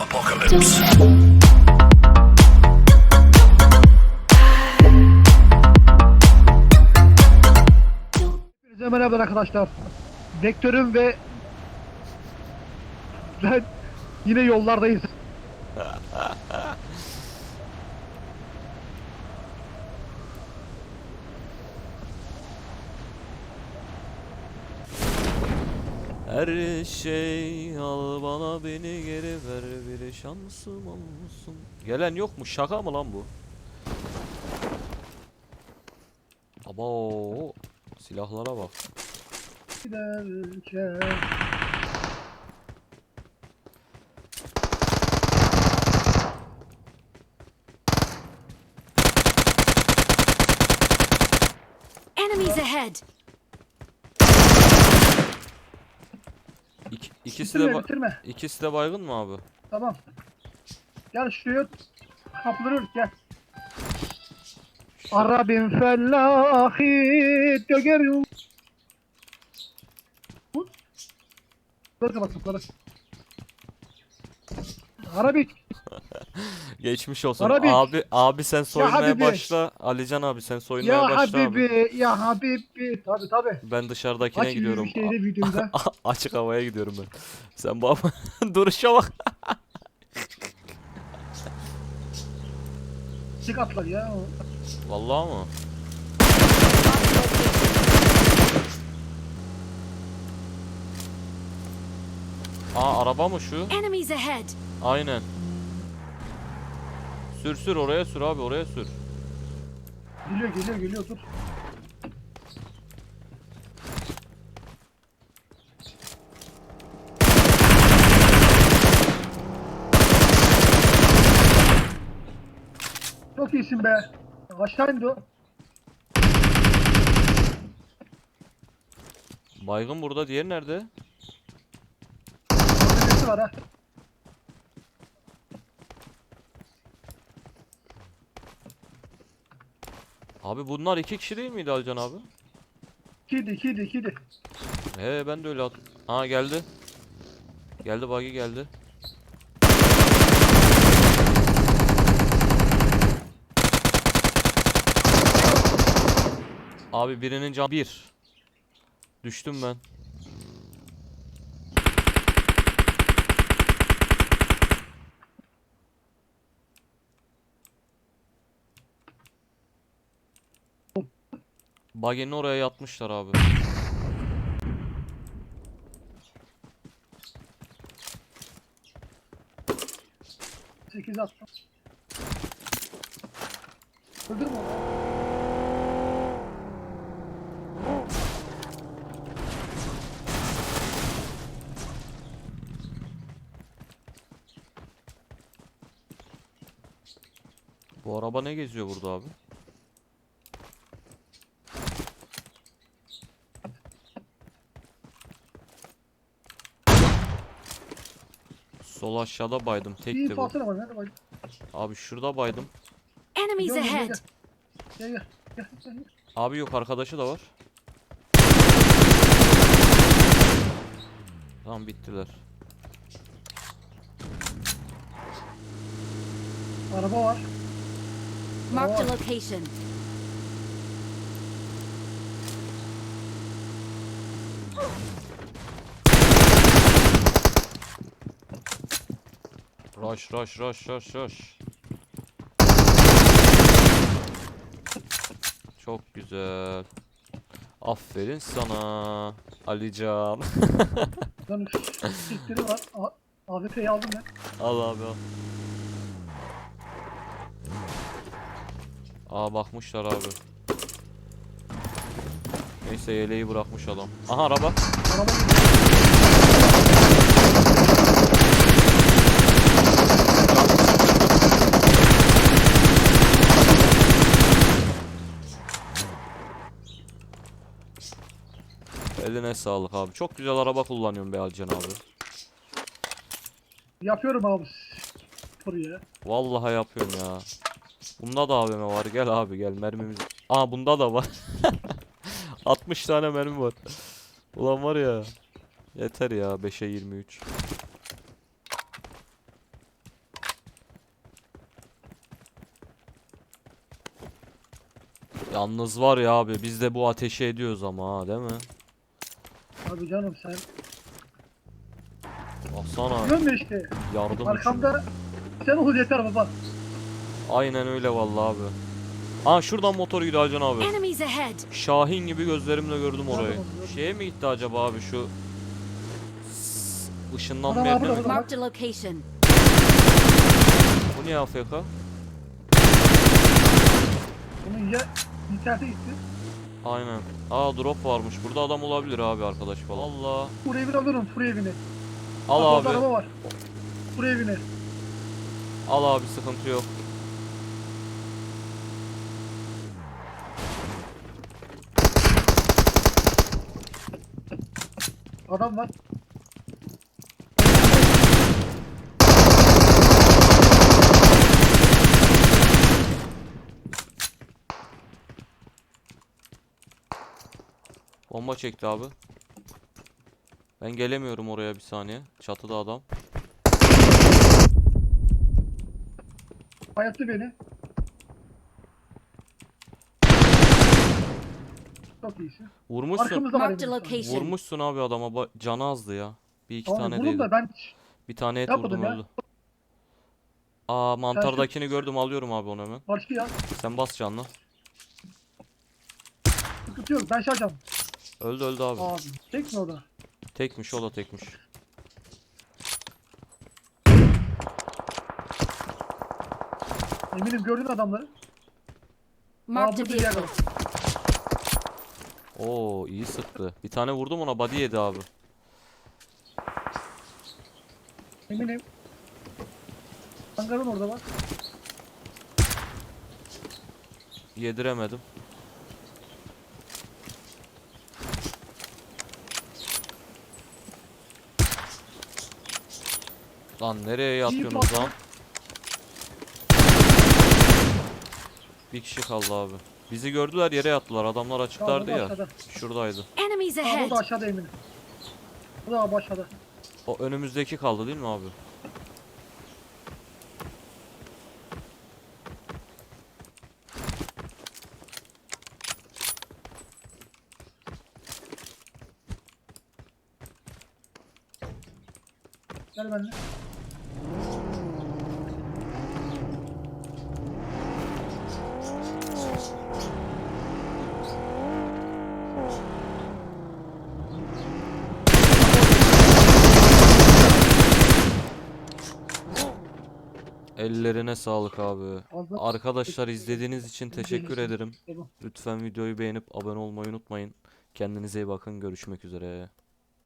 apocalypse. Hepinize merhaba arkadaşlar. Vektörüm ve ben yine yollardayız. Her şey al bana beni geri ver bir şansım olsun. Gelen yok mu? Şaka mı lan bu? Abo silahlara bak. Giderken Enemies ahead! İkisi de bitirme ba- bitirme. ikisi de baygın mı abi? Tamam. Gel şuraya kaplanır gel. Arabim fellahi dögerim. Dur kapat kapıları. Arabik. Geçmiş olsun. Arabik. Abi abi sen soyunmaya Habibi. başla. Alican abi sen soyunmaya Ya başla abi. Habibi, ya Habibi. Tabi tabi. Ben dışarıdakine Aç gidiyorum. şeyde Açık havaya gidiyorum ben. Sen baba duruşa bak. Çık atlar ya. Vallahi mı? Aa araba mı şu? Enemies ahead! Aynen. Sür sür oraya sür abi oraya sür. Geliyor geliyor geliyor dur. Çok iyisin be. Aşağı indi o. Baygın burada diğer nerede? Orada birisi var ha. Abi bunlar iki kişi değil miydi Alican abi? Kidi kidi kidi. He ben de öyle at. Aa geldi. Geldi buggy geldi. Abi birinin can bir. Düştüm ben. Buggy'nin oraya yatmışlar abi. Sekiz attım. Öldürme onu. Bu araba ne geziyor burada abi? Sol aşağıda baydım. Tekti bu. Nerede bak. Abi şurada baydım. Enemies Gel, gel, ahead! Gel gel. Gel gel. Gel gel. Abi yok arkadaşı da var. Tamam bittiler. Araba var. Marked a location. Rush rush rush rush rush. Çok güzel. Aferin sana Alican. Lan üç sikleri var. AWP'yi aldım ben. al abi al. Aa bakmışlar abi. Neyse yeleği bırakmış adam. Aha araba. Araba Eline sağlık abi. Çok güzel araba kullanıyorum be Alcan abi. Yapıyorum abi. Buraya. Vallahi yapıyorum ya. Bunda da AVM var. Gel abi gel mermimiz. Aa bunda da var. 60 tane mermi var. Ulan var ya. Yeter ya 5'e 23. Yalnız var ya abi biz de bu ateşi ediyoruz ama ha değil mi? Abi canım sen. Baksana ya işte. yardım için. Arkamda sen ol yeter baba. Aynen öyle vallahi abi. Aa şuradan motor gidiyor Hacan abi. Enemies ahead! Şahin gibi gözlerimle gördüm orayı. Şeye mi gitti acaba abi şu s- ışınlanma Adam yerine abi, mi? adam. Marked a location. Bu niye AFK? Bunun ya internete gitti. Aynen. Aa drop varmış. Burada adam olabilir abi arkadaş falan. Allah. Fur evini alırım fur evini. Al Bak, abi. araba var. Fur evini. Al abi sıkıntı yok. Adam var. Bomba çekti abi. Ben gelemiyorum oraya bir saniye. Çatıda adam. Hayattı beni. Çok iyisin. Vurmuşsun. Arkamızda var. Marked a benim. location. Vurmuşsun abi adama. Ba- Canı azdı ya. Bir iki Tamam tane vurun değdi. da ben Bir tane et Yapmadım vurdum ya. öldü. Aa mantardakini gördüm alıyorum abi onu hemen. başka ya. Sen bas canlı. Sıkıntı yok. Ben şarjım. Öldü öldü abi. Abi. Tek mi o da? Tekmiş o da tekmiş. Eminim gördün adamları. Burada bir yer vehicle. var. Oo iyi sıktı. Bir tane vurdum ona body yedi abi. Eminim. Hangarın orada var. Yediremedim. Lan nereye yatıyorsunuz lan? Bir kişi kaldı abi. Bizi gördüler yere yattılar. Adamlar açıklardı ya. aşağıda. Şuradaydı. Enemies Aa, ahead! o da aşağıda eminim. O da abi aşağıda. O önümüzdeki kaldı değil mi abi? Gel benimle. Ellerine sağlık abi. Arkadaşlar izlediğiniz için teşekkür ederim. Lütfen videoyu beğenip abone olmayı unutmayın. Kendinize iyi bakın. Görüşmek üzere.